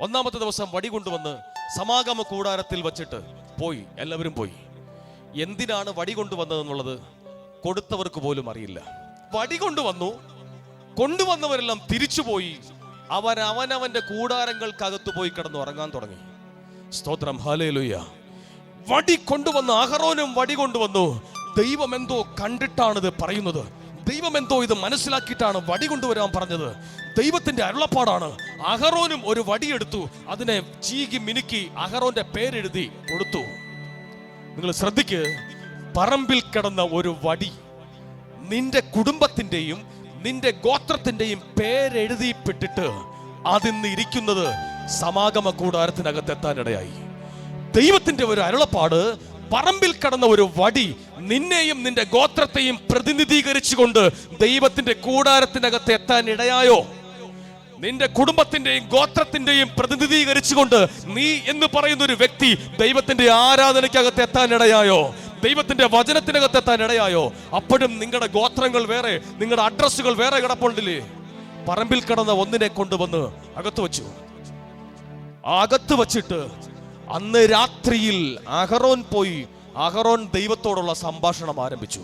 ഒന്നാമത്തെ ദിവസം വടി കൊണ്ടുവന്ന് സമാഗമ കൂടാരത്തിൽ വച്ചിട്ട് പോയി എല്ലാവരും പോയി. എന്തിനാണ് വടി കൊണ്ടുവന്നതെന്നുള്ളത് കൊടുത്തവർക്ക് പോലും അറിയില്ല. വടി കൊണ്ടുവന്നു കൊണ്ടുവന്നവരെല്ലാം തിരിച്ചുപോയി അവൻ അവനവന്റെ കൂടാരങ്ങൾക്കകത്ത് പോയി കിടന്ന് ഉറങ്ങാൻ തുടങ്ങി. സ്തോത്രം ഹാലേലുയ്യ വടി കൊണ്ടുവന്ന് അഹറോനും വടി കൊണ്ടുവന്നു. ദൈവം എന്തോ കണ്ടിട്ടാണിത് പറയുന്നത്. ദൈവം എന്തോ ഇത് മനസ്സിലാക്കിയിട്ടാണ് വടി കൊണ്ടുവരാൻ പറഞ്ഞത്. ദൈവത്തിന്റെ അരുളപ്പാടാണ്. അഹറോനും ഒരു വടിയെടുത്തു അതിനെ ചീകി മിനുക്കി അഹറോന്റെ പേരെഴുതി കൊടുത്തു. നിങ്ങൾ ശ്രദ്ധിക്ക്. പറമ്പിൽ കിടന്ന ഒരു വടി നിന്റെ കുടുംബത്തിന്റെയും നിന്റെ ഗോത്രത്തിന്റെയും പേരെഴുതിപ്പെട്ടിട്ട് അതിന്ന് ഇരിക്കുന്നത് സമാഗമ കൂടാരത്തിനകത്ത് എത്താനിടയായി. ദൈവത്തിന്റെ ഒരു അരുളപ്പാട് പറമ്പിൽ കടന്ന ഒരു വടി നിന്നെയും നിന്റെ ഗോത്രത്തെയും പ്രതിനിധീകരിച്ചുകൊണ്ട് ദൈവത്തിന്റെ കൂടാരത്തിനകത്ത് എത്താൻ ഇടയായോ? നിന്റെ കുടുംബത്തിന്റെയും ഗോത്രത്തിന്റെയും പ്രതിനിധീകരിച്ചുകൊണ്ട് നീ എന്ന് പറയുന്ന ഒരു വ്യക്തി ദൈവത്തിന്റെ ആരാധനയ്ക്കകത്ത് എത്താൻ ഇടയായോ? ദൈവത്തിന്റെ വചനത്തിനകത്ത് എത്താൻ ഇടയായോ? അപ്പോഴും നിങ്ങളുടെ ഗോത്രങ്ങൾ വേറെ നിങ്ങളുടെ അഡ്രസ്സുകൾ വേറെ കിടപ്പുണ്ടില്ലേ? പറമ്പിൽ കടന്ന ഒന്നിനെ കൊണ്ടുവന്ന് അകത്ത് വച്ചു. അകത്ത് വച്ചിട്ട് അന്ന് രാത്രിയിൽ അഹറോൻ പോയി അഹറോൻ ദൈവത്തോടുള്ള സംഭാഷണം ആരംഭിച്ചു.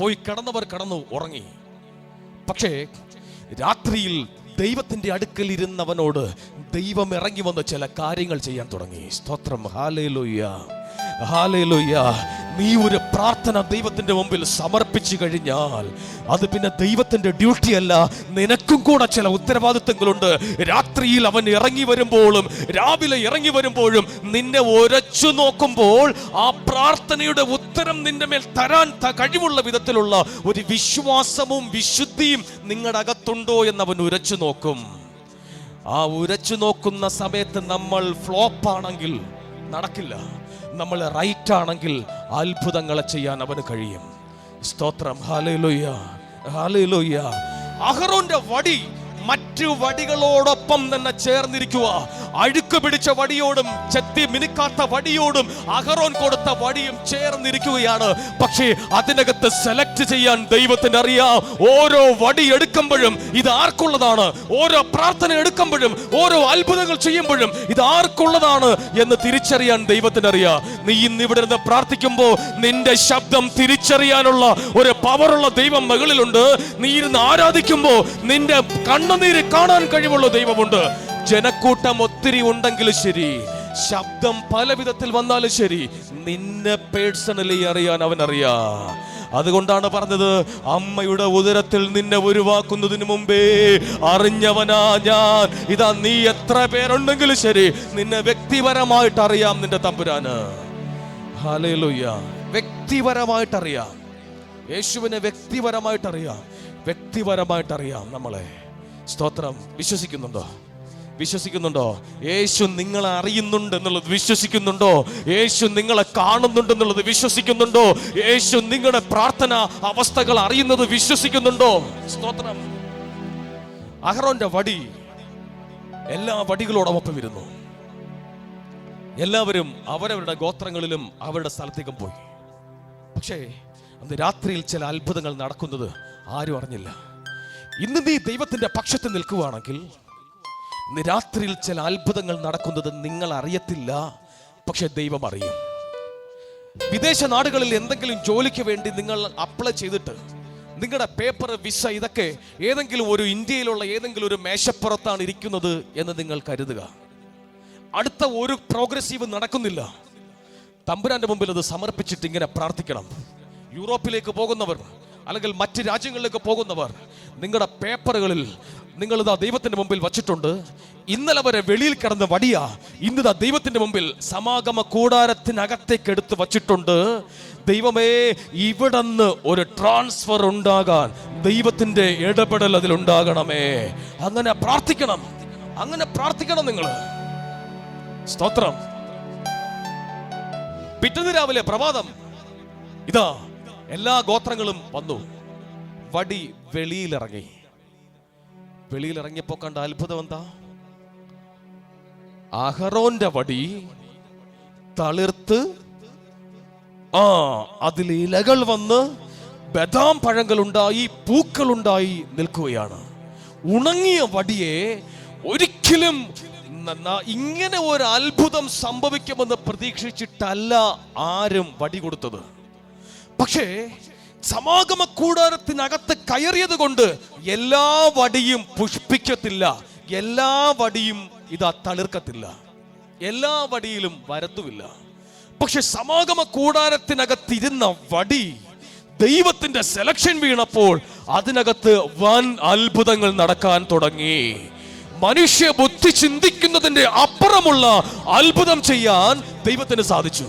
പോയി കടന്നവർ കടന്നു ഉറങ്ങി. പക്ഷേ രാത്രിയിൽ ദൈവത്തിന്റെ അടുക്കൽ ഇരുന്നവനോട് ദൈവം ഇറങ്ങി വന്ന് ചില കാര്യങ്ങൾ ചെയ്യാൻ തുടങ്ങി. സ്തോത്രം. ഹാലേലുയ്യ നീ ഒരു പ്രാർത്ഥന ദൈവത്തിന്റെ മുമ്പിൽ സമർപ്പിച്ചു കഴിഞ്ഞാൽ അത് പിന്നെ ദൈവത്തിന്റെ ഡ്യൂട്ടി അല്ല. നിനക്കും കൂടെ ചില ഉത്തരവാദിത്തങ്ങളുണ്ട്. രാത്രിയിൽ അവൻ ഇറങ്ങി വരുമ്പോഴും രാവിലെ ഇറങ്ങി വരുമ്പോഴും നിന്നെ ഉരച്ചു നോക്കുമ്പോൾ ആ പ്രാർത്ഥനയുടെ ഉത്തരം നിന്റെ മേൽ തരാൻ കഴിവുള്ള വിധത്തിലുള്ള ഒരു വിശ്വാസവും വിശുദ്ധിയും നിങ്ങളുടെ അകത്തുണ്ടോ എന്ന് അവൻ ഉരച്ചു നോക്കും. ആ ഉരച്ചു നോക്കുന്ന സമയത്ത് നമ്മൾ ഫ്ലോപ്പ് ആണെങ്കിൽ നടക്കില്ല. നമ്മൾ റൈറ്റ് ആണെങ്കിൽ അത്ഭുതങ്ങളെ ചെയ്യാൻ അവന് കഴിയും. സ്തോത്രം. ഹാലേലുയ്യ അഹറോന്റെ വടി മറ്റു വടികളോടൊപ്പം തന്നെ ചേർന്നിരിക്കുക അഴുക്ക് പിടിച്ച വടിയോടും ചെത്തി മിനുക്കാത്ത വടിയോടും അഹറോൻ കൊടുത്ത വടിയും ചേർന്നിരിക്കുകയാണ്. പക്ഷേ അതിനകത്ത് സെലക്ട് ചെയ്യാൻ ദൈവത്തിന് അറിയാം. ഓരോ വടി എടുക്കുമ്പോഴും ഇത് ആർക്കുള്ളതാണ്. ഓരോ പ്രാർത്ഥന എടുക്കുമ്പോഴും ഓരോ അത്ഭുതങ്ങൾ ചെയ്യുമ്പോഴും ഇത് ആർക്കുള്ളതാണ് എന്ന് തിരിച്ചറിയാൻ ദൈവത്തിന് അറിയാം. നീ ഇന്ന് ഇവിടെ നിന്ന് പ്രാർത്ഥിക്കുമ്പോൾ നിന്റെ ശബ്ദം തിരിച്ചറിയാനുള്ള ഒരു പവറുള്ള ദൈവം മകളിലുണ്ട്. നീ ഇരുന്ന് ആരാധിക്കുമ്പോൾ നിന്റെ കണ്ണുനീര് കാണാൻ കഴിവുള്ള ദൈവമുണ്ട്. ജനക്കൂട്ടം ഒത്തിരി ഉണ്ടെങ്കിലും ശരി. ശബ്ദം പല വിധത്തിൽ വന്നാലും ശരി. നിന്നെ പേഴ്സണലി അറിയാൻ അവൻ അറിയാ. അതുകൊണ്ടാണ് പറഞ്ഞത് അമ്മയുടെ ഉദരത്തിൽ നിന്നെ ഒഴിവാക്കുന്നതിന് മുമ്പേ അറിഞ്ഞവനാ ഞാൻ. ഇതാ നീ എത്ര പേരുണ്ടെങ്കിലും ശരി. നിന്നെ വ്യക്തിപരമായിട്ട് അറിയാം നിന്റെ തമ്പുരാന്. വ്യക്തിപരമായിട്ട് അറിയാം. യേശുവിനെ വ്യക്തിപരമായിട്ട് അറിയാം. വ്യക്തിപരമായിട്ട് അറിയാം നമ്മളെ. സ്തോത്രം. വിശ്വസിക്കുന്നുണ്ടോ? വിശ്വസിക്കുന്നുണ്ടോ? യേശു നിങ്ങളെ അറിയുന്നുണ്ട് എന്നുള്ളത് വിശ്വസിക്കുന്നുണ്ടോ? യേശു നിങ്ങളെ കാണുന്നുണ്ട് എന്നുള്ളത് വിശ്വസിക്കുന്നുണ്ടോ? യേശു നിങ്ങളുടെ പ്രാർത്ഥന അവസ്ഥകൾ അറിയുന്നത് വിശ്വസിക്കുന്നുണ്ടോ? സ്തോത്രം. അഹറോന്റെ വടി എല്ലാ വടികളോടൊപ്പം ഇരുന്നു. എല്ലാവരും അവരവരുടെ ഗോത്രങ്ങളിലും അവരുടെ സ്ഥലത്തേക്കും പോയി. പക്ഷേ അന്ന് രാത്രിയിൽ ചില അത്ഭുതങ്ങൾ നടക്കുന്നത് ആരും അറിഞ്ഞില്ല. ഇന്ന് നീ ദൈവത്തിന്റെ പക്ഷത്ത് നിൽക്കുകയാണെങ്കിൽ രാത്രിയിൽ ചില അത്ഭുതങ്ങൾ നടക്കുന്നത് നിങ്ങൾ അറിയത്തില്ല പക്ഷെ ദൈവം അറിയും. വിദേശ നാടുകളിൽ എന്തെങ്കിലും ജോലിക്ക് വേണ്ടി നിങ്ങൾ അപ്ലൈ ചെയ്തിട്ട് നിങ്ങളുടെ പേപ്പർ വിസ ഇതൊക്കെ ഏതെങ്കിലും ഒരു ഇന്ത്യയിലുള്ള ഏതെങ്കിലും ഒരു മേശപ്പുറത്താണ് ഇരിക്കുന്നത് എന്ന് നിങ്ങൾ കരുതുക. അടുത്ത ഒരു പ്രോഗ്രസീവ് നടക്കുന്നില്ല. തമ്പുരാന്റെ മുമ്പിൽ അത് സമർപ്പിച്ചിട്ട് ഇങ്ങനെ പ്രാർത്ഥിക്കണം. യൂറോപ്പിലേക്ക് പോകുന്നവർ അല്ലെങ്കിൽ മറ്റ് രാജ്യങ്ങളിലേക്ക് പോകുന്നവർ നിങ്ങളുടെ പേപ്പറുകളിൽ നിങ്ങൾ ഇതാ ദൈവത്തിന്റെ മുമ്പിൽ വച്ചിട്ടുണ്ട്. ഇന്നലെ വരെ വെളിയിൽ കിടന്ന വടിയ ഇന്നിതാ ദൈവത്തിന്റെ മുമ്പിൽ സമാഗമ കൂടാരത്തിനകത്തേക്ക് എടുത്ത് വച്ചിട്ടുണ്ട്. ദൈവമേ ഇവിടുന്ന് ഒരു ട്രാൻസ്ഫർ ഉണ്ടാകാൻ ദൈവത്തിന്റെ ഇടപെടൽ അതിലുണ്ടാകണമേ അങ്ങനെ പ്രാർത്ഥിക്കണം. അങ്ങനെ പ്രാർത്ഥിക്കണം നിങ്ങൾ സ്തോത്രം. പിറ്റേന്ന് രാവിലെ പ്രഭാതം. ഇതാ എല്ലാ ഗോത്രങ്ങളും വന്നു. വടി വെളിയിലിറങ്ങി. വെളിയിലിറങ്ങിയപ്പോ കണ്ട അത്ഭുതം എന്താ? അഹറോന്റെ വടി തളിർത്ത് ആ അതിൽ ഇലകൾ വന്ന് ബദാം പഴങ്ങളുണ്ടായി പൂക്കളുണ്ടായി നിൽക്കുകയാണ്. ഉണങ്ങിയ വടിയെ ഒരിക്കലും ഇങ്ങനെ ഒരു അത്ഭുതം സംഭവിക്കുമെന്ന് പ്രതീക്ഷിച്ചിട്ടല്ല ആരും വടി കൊടുത്തത്. പക്ഷേ സമാഗമ കൂടാരത്തിനകത്ത് കയറിയത് കൊണ്ട് എല്ലാ വടിയും പുഷ്പിക്കത്തില്ല. എല്ലാ വടിയും ഇതാ തളിർക്കത്തില്ല. എല്ലാ വടിയിലും വരത്തുമില്ല. പക്ഷെ സമാഗമ കൂടാരത്തിനകത്തിരുന്ന വടി ദൈവത്തിന്റെ സെലക്ഷൻ വീണപ്പോൾ അതിനകത്ത് വൻ അത്ഭുതങ്ങൾ നടക്കാൻ തുടങ്ങി. മനുഷ്യ ബുദ്ധി ചിന്തിക്കുന്നതിന്റെ അപ്പുറമുള്ള അത്ഭുതം ചെയ്യാൻ ദൈവത്തിന് സാധിച്ചു.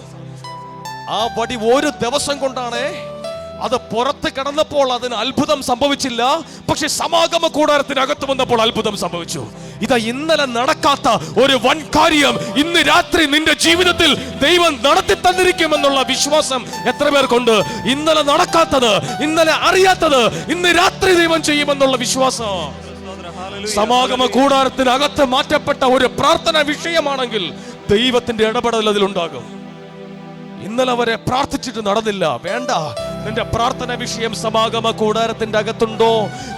ആ വടി ഒരു ദിവസം കൊണ്ടാണ് അത് പുറത്ത് കിടന്നപ്പോൾ അതിന് അത്ഭുതം സംഭവിച്ചില്ല. പക്ഷെ സമാഗമ കൂടാരത്തിനകത്ത് വന്നപ്പോൾ അത്ഭുതം സംഭവിച്ചു. ഇതാ ഇന്നലെ നടക്കാത്ത ഒരു വൻ കാര്യം. ഇന്ന് രാത്രി നിന്റെ ജീവിതത്തിൽ ദൈവം നടത്തി തന്നിരിക്കുമെന്നുള്ള വിശ്വാസം എത്ര പേർക്കുണ്ട്? ഇന്നലെ നടക്കാത്തത് ഇന്നലെ അറിയാത്തത് ഇന്ന് രാത്രി ദൈവം ചെയ്യുമെന്നുള്ള വിശ്വാസം. സമാഗമ കൂടാരത്തിനകത്ത് മാറ്റപ്പെട്ട ഒരു പ്രാർത്ഥന വിഷയമാണെങ്കിൽ ദൈവത്തിന്റെ ഇടപെടൽ അതിലുണ്ടാകും. ഇന്നലെ വരെ പ്രാർത്ഥിച്ചിട്ട് നടന്നില്ല. വേണ്ട. നിന്റെ പ്രാർത്ഥന വിഷയം സമാഗമ കൂടാരത്തിന്റെ അകത്തുണ്ടോ?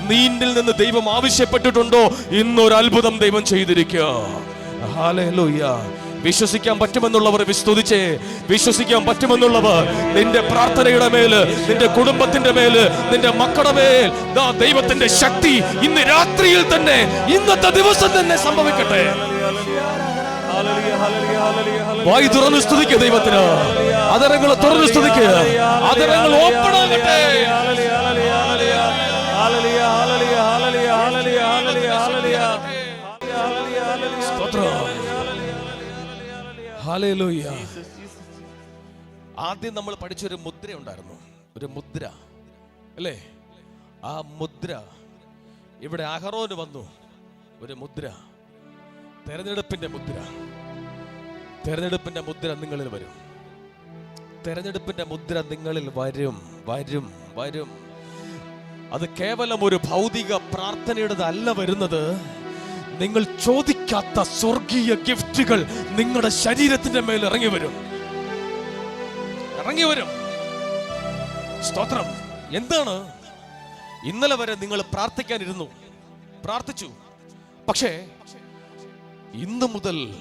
നീന്തിൽ നിന്ന് ദൈവം ആവശ്യപ്പെട്ടിട്ടുണ്ടോ? ഇന്നൊരു അത്ഭുതം ദൈവം ചെയ്തിരിക്കുക. ഹാലേലൂയ വിശ്വസിക്കാൻ പറ്റുമെന്നുള്ളവർ വിസ്തുതിച്ചേ. വിശ്വസിക്കാൻ പറ്റുമെന്നുള്ളവർ നിന്റെ പ്രാർത്ഥനയുടെ മേൽ നിന്റെ കുടുംബത്തിന്റെ മേൽ നിന്റെ മക്കളുടെ മേൽ. ദൈവത്തിന്റെ ശക്തി ഇന്ന് രാത്രിയിൽ തന്നെ ഇന്നത്തെ ദിവസം തന്നെ സംഭവിക്കട്ടെ. വായി തുറന്ന് സ്തുതിക്കുക ദൈവത്തിന്. അതരങ്ങൾ തുറന്ന് സ്തുതിക്കുക അതരങ്ങൾ ഓപ്പൺ ആകട്ടെ. ആദ്യം നമ്മൾ പഠിച്ചൊരു മുദ്ര ഉണ്ടായിരുന്നു. ഒരു മുദ്ര. അല്ലേ? ആ മുദ്ര. ഇവിടെ അഹറോന് വന്നു. ഒരു മുദ്ര. തെരഞ്ഞെടുപ്പിന്റെ മുദ്ര. തെരഞ്ഞെടുപ്പിന്റെ മുദ്ര നിങ്ങളിൽ വരും. തെരഞ്ഞെടുപ്പിന്റെ മുദ്ര നിങ്ങളിൽ വരും വരും വരും. അത് കേവലം ഒരു ഭൗതിക പ്രാർത്ഥനയുടേതല്ല വരുന്നത്. നിങ്ങൾ ചോദിക്കാത്ത സ്വർഗീയ ഗിഫ്റ്റുകൾ നിങ്ങളുടെ ശരീരത്തിന്റെ മേൽ ഇറങ്ങി വരും. ഇറങ്ങി വരും. സ്തോത്രം. എന്താണ്? ഇന്നലെ വരെ നിങ്ങൾ പ്രാർത്ഥിക്കാനിരുന്നു. പ്രാർത്ഥിച്ചു. പക്ഷേ ഇന്ന് മുതൽ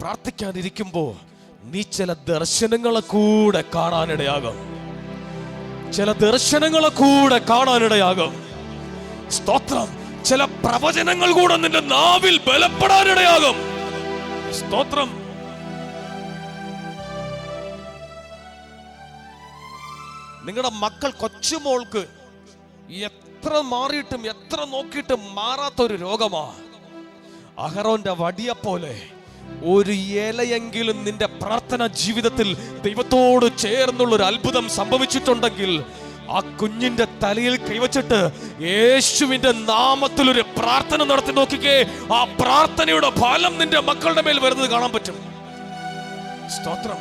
പ്രാർത്ഥിക്കാനിരിക്കുമ്പോ നീ ചില ദർശനങ്ങളെ കൂടെ കാണാനിടയാകും. ചില ദർശനങ്ങളെ കൂടെ കാണാനിടയാകും. സ്തോത്രം. ചില പ്രവചനങ്ങൾ കൂടെ നിന്റെ നാവിൽ ബലപ്പെടാനിടയാകും. സ്തോത്രം. നിങ്ങളുടെ മക്കൾ കൊച്ചുമോൾക്ക് എത്ര മാറിയിട്ടും എത്ര നോക്കിയിട്ടും മാറാത്ത ഒരു രോഗമാ. അഹറോന്റെ വടിയെ പോലെ ഒരു ഇലയെങ്കിലും നിന്റെ പ്രാർത്ഥന ജീവിതത്തിൽ ദൈവത്തോട് ചേർന്നുള്ള ഒരു അത്ഭുതം സംഭവിച്ചിട്ടുണ്ടെങ്കിൽ ആ കുഞ്ഞിന്റെ തലയിൽ കൈവച്ചിട്ട് യേശുവിന്റെ നാമത്തിൽ ഒരു പ്രാർത്ഥന നടത്തി നോക്കിക്കേ. ആ പ്രാർത്ഥനയുടെ ഫലം നിന്റെ മക്കളുടെ മേൽ വരുന്നത് കാണാൻ പറ്റും. സ്തോത്രം.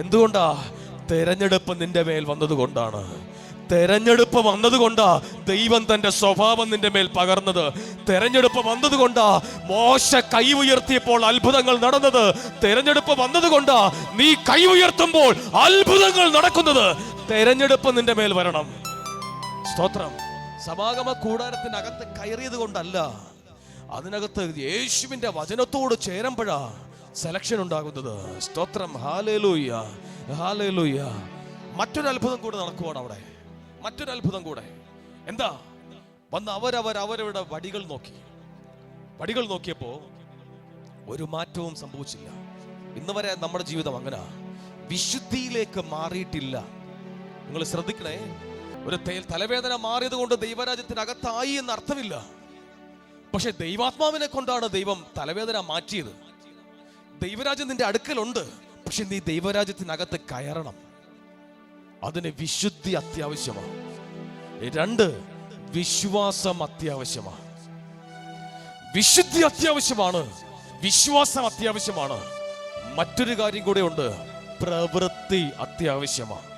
എന്തുകൊണ്ടാ തെരഞ്ഞെടുപ്പ് നിന്റെ മേൽ വന്നതുകൊണ്ടാണ് തെരഞ്ഞെടുപ്പ് വന്നതുകൊണ്ടാ ദൈവം തന്റെ സ്വഭാവം നിന്റെ മേൽ പകർന്നത്. തെരഞ്ഞെടുപ്പ് വന്നതുകൊണ്ടാ മോശ കൈ ഉയർത്തിയപ്പോൾ അത്ഭുതങ്ങൾ നടന്നത്. തെരഞ്ഞെടുപ്പ് വന്നതുകൊണ്ടാ നീ കൈ ഉയർത്തുമ്പോൾ അത്ഭുതങ്ങൾ നടക്കുന്നത്. തെരഞ്ഞെടുപ്പ് നിന്റെ മേൽ വരണം. സ്തോത്രം. സമാഗമ കൂടാരത്തിനകത്ത് കയറിയത് കൊണ്ടല്ല. അതിനകത്ത് യേശുവിന്റെ വചനത്തോട് ചേരുമ്പോഴാ സെലക്ഷൻ ഉണ്ടാകുന്നത്. സ്തോത്രം. ഹാലേലൂയ്യ ഹാലേലൂയ്യ മറ്റൊരു അത്ഭുതം കൂടെ നടക്കുവാണ് അവിടെ. മറ്റൊരു അത്ഭുതം കൂടെ. എന്താ? വന്ന് അവരവർ അവരവരുടെ വടികൾ നോക്കി. വടികൾ നോക്കിയപ്പോ ഒരു മാറ്റവും സംഭവിച്ചില്ല. ഇന്ന് വരെ നമ്മുടെ ജീവിതം അങ്ങനെ. വിശുദ്ധിയിലേക്ക് മാറിയിട്ടില്ല. നിങ്ങൾ ശ്രദ്ധിക്കണേ. ഒരു തലവേദന മാറിയത് കൊണ്ട് ദൈവരാജ്യത്തിനകത്തായി എന്ന് അർത്ഥമില്ല പക്ഷെ ദൈവാത്മാവിനെ കൊണ്ടാണ് ദൈവം തലവേദന മാറ്റിയത്. ദൈവരാജ്യം നിന്റെ അടുക്കലുണ്ട്. പക്ഷെ നീ ദൈവരാജ്യത്തിനകത്ത് കയറണം. അതിന് വിശുദ്ധി അത്യാവശ്യമാണ് രണ്ട് വിശ്വാസം അത്യാവശ്യമാണ് വിശുദ്ധി അത്യാവശ്യമാണ് വിശ്വാസം അത്യാവശ്യമാണ്. മറ്റൊരു കാര്യം കൂടെ ഉണ്ട് പ്രവൃത്തി അത്യാവശ്യമാണ്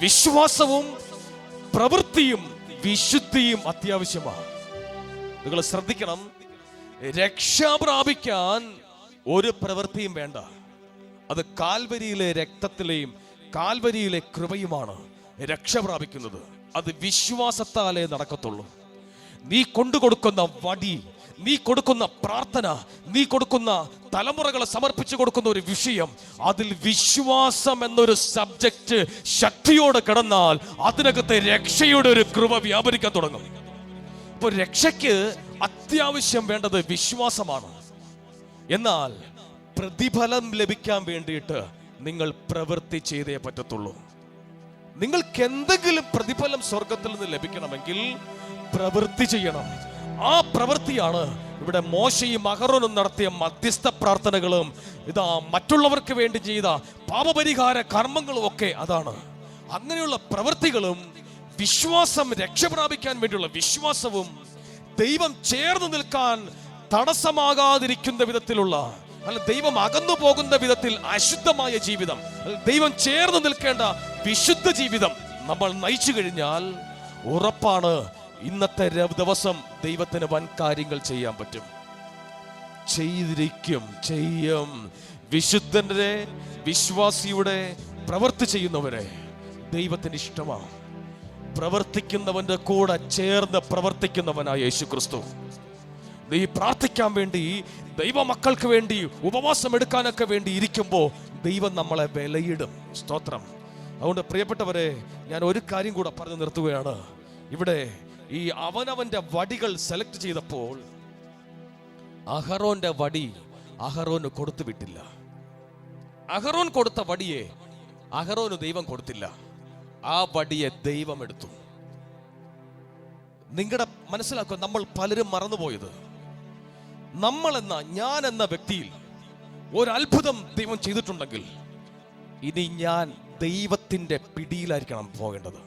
വിശ്വാസവും പ്രവൃത്തിയും വിശുദ്ധിയും അത്യാവശ്യമാണ് നിങ്ങൾ ശ്രദ്ധിക്കണം രക്ഷ പ്രാപിക്കാൻ ഒരു പ്രവൃത്തിയും വേണ്ട. അത് കാൽവരിയിലെ രക്തത്തിലെയും കാൽവരിയിലെ കൃപയുമാണ് രക്ഷ പ്രാപിക്കുന്നത്. അത് വിശ്വാസത്താലേ നടക്കത്തുള്ളൂ. നീ കൊണ്ടുകൊടുക്കുന്ന വടി നീ കൊടുക്കുന്ന പ്രാർത്ഥന നീ കൊടുക്കുന്ന തലമുറകളെ സമർപ്പിച്ചു കൊടുക്കുന്ന ഒരു വിഷയം അതിൽ വിശ്വാസം എന്നൊരു സബ്ജക്റ്റ് ശക്തിയോടെ കിടന്നാൽ അതിനകത്ത് രക്ഷയുടെ ഒരു കൃപ വ്യാപരിക്കാൻ തുടങ്ങും. ഇപ്പൊ രക്ഷയ്ക്ക് അത്യാവശ്യം വേണ്ടത് വിശ്വാസമാണ്. എന്നാൽ പ്രതിഫലം ലഭിക്കാൻ വേണ്ടിയിട്ട് നിങ്ങൾ പ്രവൃത്തി ചെയ്തേ പറ്റത്തുള്ളൂ. നിങ്ങൾക്ക് എന്തെങ്കിലും പ്രതിഫലം സ്വർഗത്തിൽ നിന്ന് ലഭിക്കണമെങ്കിൽ പ്രവൃത്തി ചെയ്യണം. ആ പ്രവൃത്തിയാണ് ഇവിടെ മോശയും അഹറോനും നടത്തിയ മധ്യസ്ഥ പ്രാർത്ഥനകളും ഇതാ മറ്റുള്ളവർക്ക് വേണ്ടി ചെയ്ത പാപപരിഹാര കർമ്മങ്ങളും ഒക്കെ അതാണ്. അങ്ങനെയുള്ള പ്രവൃത്തികളും വിശ്വാസം രക്ഷപ്രാപിക്കാൻ വേണ്ടിയുള്ള വിശ്വാസവും ദൈവം ചേർന്ന് നിൽക്കാൻ തടസ്സമാകാതിരിക്കുന്ന വിധത്തിലുള്ള അല്ല ദൈവം അകന്നു പോകുന്ന വിധത്തിൽ അശുദ്ധമായ ജീവിതം. ദൈവം ചേർന്ന് നിൽക്കേണ്ട വിശുദ്ധ ജീവിതം നമ്മൾ നയിച്ചു കഴിഞ്ഞാൽ ഉറപ്പാണ് ഇന്നത്തെ ദിവസം ദൈവത്തിന് വൻ കാര്യങ്ങൾ ചെയ്യാൻ പറ്റും. ചെയ്തിരിക്കും ചെയ്യും. വിശുദ്ധന്റെ വിശ്വാസിയുടെ പ്രവൃത്തി ചെയ്യുന്നവരെ ദൈവത്തിന് ഇഷ്ടമാണ്. പ്രവർത്തിക്കുന്നവന്റെ കൂടെ ചേർന്ന് പ്രവർത്തിക്കുന്നവനായ യേശു ക്രിസ്തു നീ പ്രാർത്ഥിക്കാൻ വേണ്ടി ദൈവമക്കൾക്ക് വേണ്ടി ഉപവാസം എടുക്കാനൊക്കെ വേണ്ടി ഇരിക്കുമ്പോൾ ദൈവം നമ്മളെ വിലയിടും. സ്തോത്രം. അതുകൊണ്ട് പ്രിയപ്പെട്ടവരെ ഞാൻ ഒരു കാര്യം കൂടെ പറഞ്ഞു നിർത്തുകയാണ്. ഇവിടെ ഈ അവനവന്റെ വടികൾ സെലക്ട് ചെയ്തപ്പോൾ അഹറോന്റെ വടി അഹറോന് കൊടുത്തു വിട്ടില്ല. അഹറോൻ കൊടുത്ത വടിയെ അഹറോന് ദൈവം കൊടുത്തില്ല. ആ വടിയെ ദൈവം എടുത്തു. നിങ്ങളുടെ മനസ്സിലാക്കുക നമ്മൾ പലരും മറന്നുപോയത്? നമ്മൾ എന്ന ഞാൻ എന്ന വ്യക്തിയിൽ ഒരത്ഭുതം ദൈവം ചെയ്തിട്ടുണ്ടെങ്കിൽ ഇനി ഞാൻ ദൈവത്തിന്റെ പിടിയിലായിരിക്കണം പോകേണ്ടത്.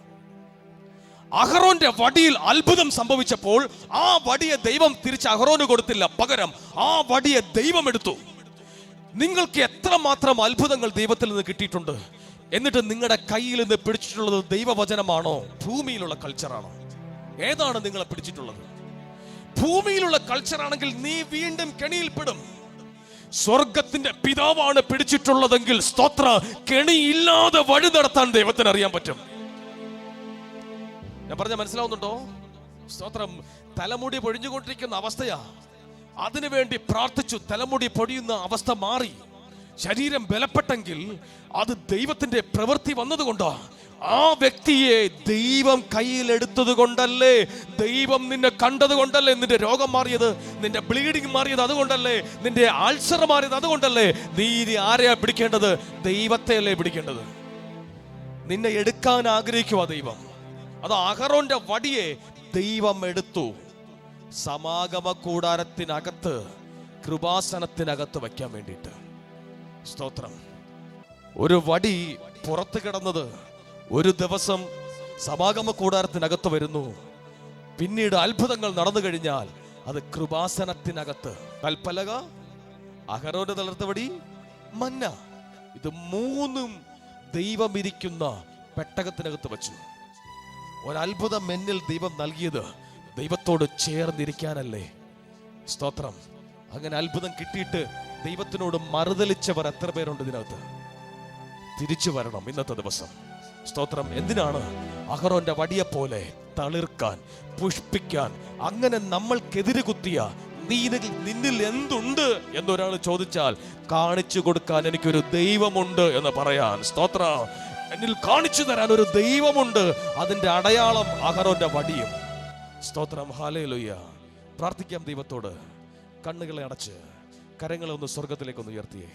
അഹറോന്റെ വടിയിൽ അത്ഭുതം സംഭവിച്ചപ്പോൾ ആ വടിയെ ദൈവം തിരിച്ച് അഹറോന് കൊടുത്തില്ല. പകരം ആ വടിയെ ദൈവം എടുത്തു. നിങ്ങൾക്ക് എത്രമാത്രം അത്ഭുതങ്ങൾ ദൈവത്തിൽ നിന്ന് കിട്ടിയിട്ടുണ്ട്? എന്നിട്ട് നിങ്ങളുടെ കയ്യിൽ നിന്ന് പിടിച്ചിട്ടുള്ളത് ദൈവവചനമാണോ? ഭൂമിയിലുള്ള കൾച്ചറാണോ ഏതാണ് നിങ്ങളെ പിടിച്ചിട്ടുള്ളത്? ഭൂമിയിലുള്ള കൾച്ചർ ആണെങ്കിൽ നീ വീണ്ടും കെണിയിൽപ്പെടും. സ്വർഗത്തിന്റെ പിതാവാണ് പിടിച്ചിട്ടുള്ളതെങ്കിൽ സ്തോത്ര കെണിയില്ലാതെ വഴി നടത്താൻ ദൈവത്തിന് അറിയാൻ പറ്റും. ഞാൻ പറഞ്ഞ മനസ്സിലാവുന്നുണ്ടോ? സ്തോത്രം തലമുടി പൊഴിഞ്ഞുകൊണ്ടിരിക്കുന്ന അവസ്ഥയാ. അതിനുവേണ്ടി പ്രാർത്ഥിച്ചു തലമുടി പൊടിയുന്ന അവസ്ഥ മാറി. ശരീരം ബലപ്പെട്ടെങ്കിൽ അത് ദൈവത്തിന്റെ പ്രവൃത്തി വന്നതുകൊണ്ടാ. ആ വ്യക്തിയെ ദൈവം കയ്യിലെടുത്തത് കൊണ്ടല്ലേ? ദൈവം നിന്നെ കണ്ടത് കൊണ്ടല്ലേ? നിന്റെ രോഗം മാറിയത് നിന്റെ ബ്ലീഡിങ് മാറിയത് അതുകൊണ്ടല്ലേ? നിന്റെ ആൾസർ മാറിയത് അതുകൊണ്ടല്ലേ? നീ ഇനി ആരെയാ പിടിക്കേണ്ടത്? ദൈവത്തെയല്ലേ പിടിക്കേണ്ടത്? നിന്നെ എടുക്കാൻ ആഗ്രഹിക്കുക ദൈവം. അത് അഹറോന്റെ വടിയെ ദൈവം എടുത്തു. സമാഗമ കൂടാരത്തിനകത്ത് കൃപാസനത്തിനകത്ത് വയ്ക്കാൻ വേണ്ടിയിട്ട്. സ്തോത്രം. ഒരു വടി പുറത്ത് കിടന്നത് ഒരു ദിവസം സമാഗമ കൂടാരത്തിനകത്ത് വരുന്നു. പിന്നീട് അത്ഭുതങ്ങൾ നടന്നു കഴിഞ്ഞാൽ അത് കൃപാസനത്തിനകത്ത്. കൽപ്പലക അഹരോന്റെ തളർത്തവടി മന്ന. ഇത് മൂന്നും ദൈവമിരിക്കുന്ന പെട്ടകത്തിനകത്ത് വച്ചു. ഒരത്ഭുതം എന്നിൽ ദൈവം നൽകിയത് ദൈവത്തോട് ചേർന്നിരിക്കാനല്ലേ. സ്തോത്രം. അങ്ങനെ അത്ഭുതം കിട്ടിയിട്ട് ദൈവത്തിനോട് മറുതലിച്ചവർ എത്ര പേരുണ്ട് ഇതിനകത്ത്? തിരിച്ചു വരണം ഇന്നത്തെ ദിവസം. സ്തോത്രം. എന്തിനാണ് അഹറോന്റെ വടിയെ പോലെ തളിർക്കാൻ പുഷ്പിക്കാൻ അങ്ങനെ നമ്മൾക്കെതിരെ കുത്തിയ നീ നിന്നിൽ എന്തുണ്ട് എന്നൊരാൾ ചോദിച്ചാൽ കാണിച്ചു കൊടുക്കാൻ എനിക്കൊരു ദൈവമുണ്ട് എന്ന് പറയാൻ. സ്തോത്ര. എന്നിൽ കാണിച്ചു തരാൻ ഒരു ദൈവമുണ്ട്. അതിന്റെ അടയാളം അഹറോന്റെ വടിയും. സ്തോത്രം. ഹാലയിലുയ്യ പ്രാർത്ഥിക്കാം ദൈവത്തോട്. കണ്ണുകളെ അടച്ച് കരങ്ങളെ ഒന്ന് സ്വർഗത്തിലേക്കൊന്ന് ഉയർത്തിയേ.